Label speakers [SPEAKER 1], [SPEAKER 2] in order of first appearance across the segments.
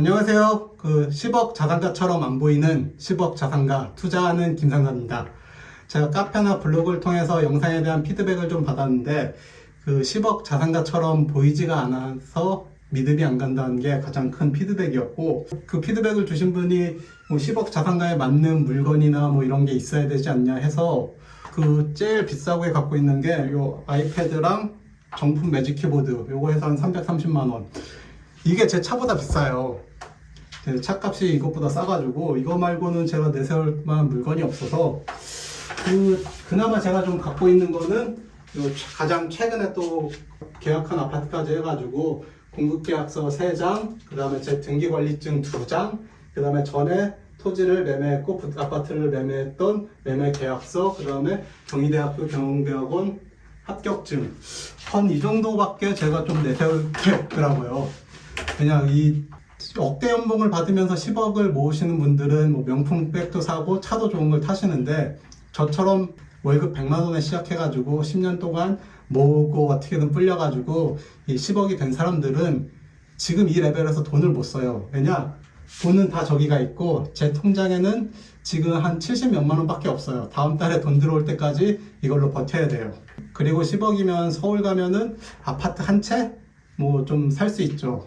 [SPEAKER 1] 안녕하세요. 그 10억 자산가처럼 안 보이는 10억 자산가 투자하는 김상사입니다. 제가 카페나 블로그를 통해서 영상에 대한 피드백을 좀 받았는데 그 10억 자산가처럼 보이지가 않아서 믿음이 안 간다는 게 가장 큰 피드백이었고 그 피드백을 주신 분이 뭐 10억 자산가에 맞는 물건이나 뭐 이런 게 있어야 되지 않냐 해서 그 제일 비싸게 갖고 있는 게 요 아이패드랑 정품 매직 키보드 요거 해서 한 330만 원 이게 제 차보다 비싸요 제 차값이 이것보다 싸가지고 이거 말고는 제가 내세울 만한 물건이 없어서 그 그나마 제가 좀 갖고 있는 거는 요 가장 최근에 또 계약한 아파트까지 해가지고 공급계약서 3장, 그 다음에 제 등기관리증 2장, 그 다음에 전에 토지를 매매했고 부- 아파트를 매매했던 매매계약서, 그 다음에 경희대학교 경영대학원 합격증 한 이 정도밖에 제가 좀 내세울 게 없더라고요. 그냥 이 억대 연봉을 받으면서 10억을 모으시는 분들은 뭐 명품 백도 사고 차도 좋은 걸 타시는데 저처럼 월급 100만 원에 시작해가지고 10년 동안 모으고 어떻게든 불려가지고 이 10억이 된 사람들은 지금 이 레벨에서 돈을 못 써요. 왜냐? 돈은 다 저기가 있고 제 통장에는 지금 한 70 몇만 원밖에 없어요. 다음 달에 돈 들어올 때까지 이걸로 버텨야 돼요. 그리고 10억이면 서울 가면은 아파트 한 채 뭐 좀 살 수 있죠.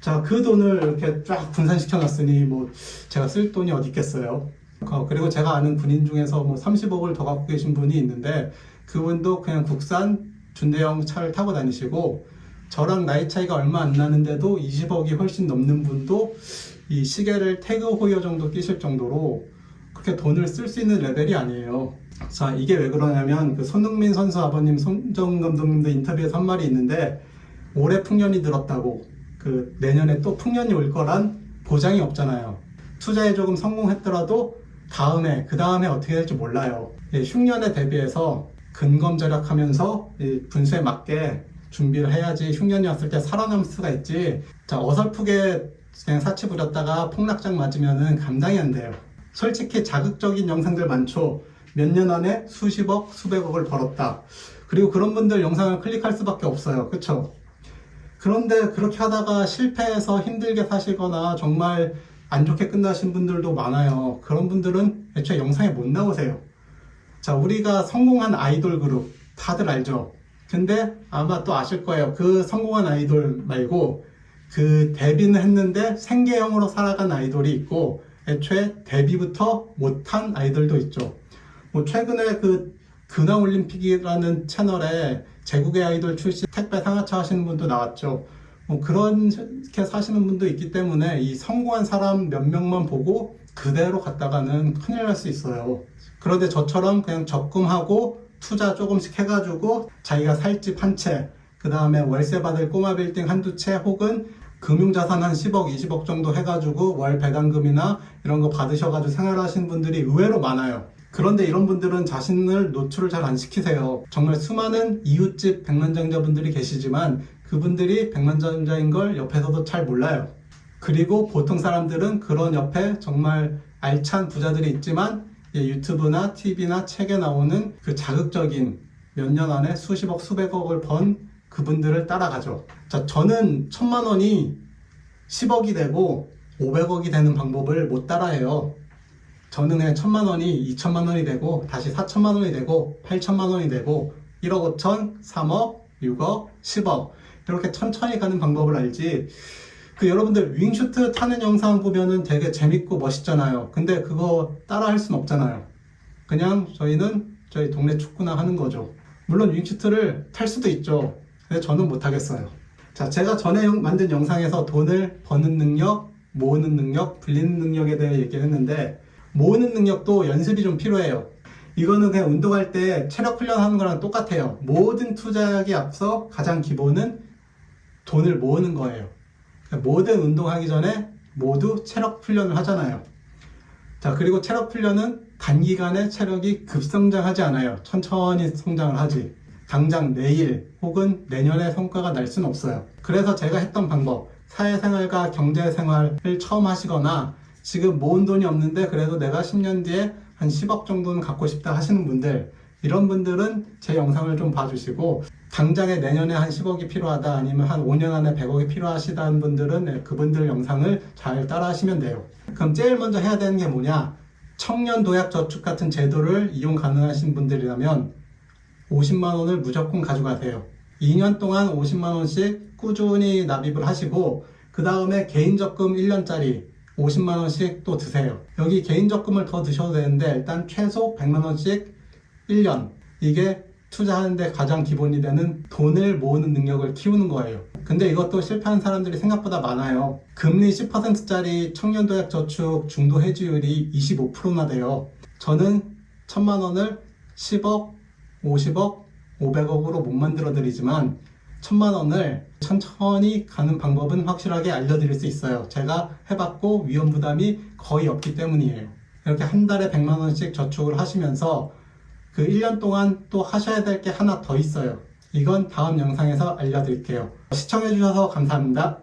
[SPEAKER 1] 자, 그 돈을 이렇게 쫙 분산시켜 놨으니 뭐 제가 쓸 돈이 어디 있겠어요. 어, 그리고 제가 아는 군인 중에서 뭐 30억을 더 갖고 계신 분이 있는데 그분도 그냥 국산 준대형 차를 타고 다니시고 저랑 나이 차이가 얼마 안 나는데도 20억이 훨씬 넘는 분도 이 시계를 태그 호이어 정도 끼실 정도로 그렇게 돈을 쓸 수 있는 레벨이 아니에요. 자, 이게 왜 그러냐면 그 손흥민 선수 아버님 손정 감독님도 인터뷰에서 한 말이 있는데 올해 풍년이 들었다고 그 내년에 또 풍년이 올 거란 보장이 없잖아요. 투자에 조금 성공했더라도 다음에 그 다음에 어떻게 될지 몰라요. 예, 흉년에 대비해서 근검 절약하면서 이 분수에 맞게 준비를 해야지 흉년이 왔을 때 살아남을 수가 있지. 자 어설프게 그냥 사치 부렸다가 폭락장 맞으면은 감당이 안 돼요. 솔직히 자극적인 영상들 많죠. 몇 년 안에 수십억, 수백억을 벌었다. 그리고 그런 분들 영상을 클릭할 수밖에 없어요. 그쵸? 그런데 그렇게 하다가 실패해서 힘들게 사시거나 정말 안 좋게 끝나신 분들도 많아요. 그런 분들은 애초에 영상에 못 나오세요. 자, 우리가 성공한 아이돌 그룹 다들 알죠? 근데 아마 또 아실 거예요. 그 성공한 아이돌 말고 그 데뷔는 했는데 생계형으로 살아간 아이돌이 있고 애초에 데뷔부터 못한 아이돌도 있죠. 뭐 최근에 그 근황올림픽이라는 채널에 제국의 아이돌 출신 택배 상하차 하시는 분도 나왔죠. 뭐 그렇게 사시는 분도 있기 때문에 이 성공한 사람 몇 명만 보고 그대로 갔다가는 큰일 날 수 있어요. 그런데 저처럼 그냥 적금하고 투자 조금씩 해가지고 자기가 살 집 한 채, 그 다음에 월세 받을 꼬마 빌딩 한두 채 혹은 금융자산 한 10억, 20억 정도 해가지고 월 배당금이나 이런 거 받으셔가지고 생활하시는 분들이 의외로 많아요. 그런데 이런 분들은 자신을 노출을 잘 안 시키세요. 정말 수많은 이웃집 백만장자분들이 계시지만 그분들이 백만장자인 걸 옆에서도 잘 몰라요. 그리고 보통 사람들은 그런 옆에 정말 알찬 부자들이 있지만 예, 유튜브나 TV나 책에 나오는 그 자극적인 몇 년 안에 수십억, 수백억을 번 그분들을 따라가죠. 자, 저는 천만 원이 10억이 되고 500억이 되는 방법을 못 따라해요. 그냥 천만 원이 2천만 원이 되고 다시 4천만 원이 되고 8천만 원이 되고 1억 5천, 3억, 6억, 10억 이렇게 천천히 가는 방법을 알지. 그 여러분들 윙슈트 타는 영상 보면은 되게 재밌고 멋있잖아요. 근데 그거 따라 할 순 없잖아요. 그냥 저희는 저희 동네 축구나 하는 거죠. 물론 윙슈트를 탈 수도 있죠. 근데 저는 못 하겠어요. 자, 제가 전에 영- 만든 영상에서 돈을 버는 능력, 모으는 능력, 불리는 능력에 대해 얘기를 했는데 모으는 능력도 연습이 좀 필요해요. 이거는 그냥 운동할 때 체력 훈련하는 거랑 똑같아요. 모든 투자에 앞서 가장 기본은 돈을 모으는 거예요. 그러니까 모든 운동하기 전에 모두 체력 훈련을 하잖아요. 자, 그리고 체력 훈련은 단기간에 체력이 급성장하지 않아요. 천천히 성장을 하지. 당장 내일 혹은 내년에 성과가 날 수는 없어요. 그래서 제가 했던 방법, 사회생활과 경제생활을 처음 하시거나 지금 모은 돈이 없는데 그래도 내가 10년 뒤에 한 10억 정도는 갖고 싶다 하시는 분들 이런 분들은 제 영상을 좀 봐주시고 당장에 내년에 한 10억이 필요하다 아니면 한 5년 안에 100억이 필요하시다는 분들은 네, 그분들 영상을 잘 따라 하시면 돼요. 그럼 제일 먼저 해야 되는 게 뭐냐? 청년 도약 저축 같은 제도를 이용 가능하신 분들이라면 50만 원을 무조건 가져가세요. 2년 동안 50만 원씩 꾸준히 납입을 하시고 그 다음에 개인 적금 1년짜리 50만 원씩 또 드세요. 여기 개인 적금을 더 드셔도 되는데 일단 최소 100만 원씩 1년 이게 투자하는데 가장 기본이 되는 돈을 모으는 능력을 키우는 거예요. 근데 이것도 실패한 사람들이 생각보다 많아요. 금리 10%짜리 청년도약 저축 중도 해지율이 25%나 돼요. 저는 천만 원을 10억, 50억, 500억으로 못 만들어 드리지만 천만 원을 천천히 가는 방법은 확실하게 알려드릴 수 있어요. 제가 해봤고 위험 부담이 거의 없기 때문이에요. 이렇게 한 달에 100만 원씩 저축을 하시면서 그 1년 동안 또 하셔야 될 게 하나 더 있어요. 이건 다음 영상에서 알려드릴게요. 시청해주셔서 감사합니다.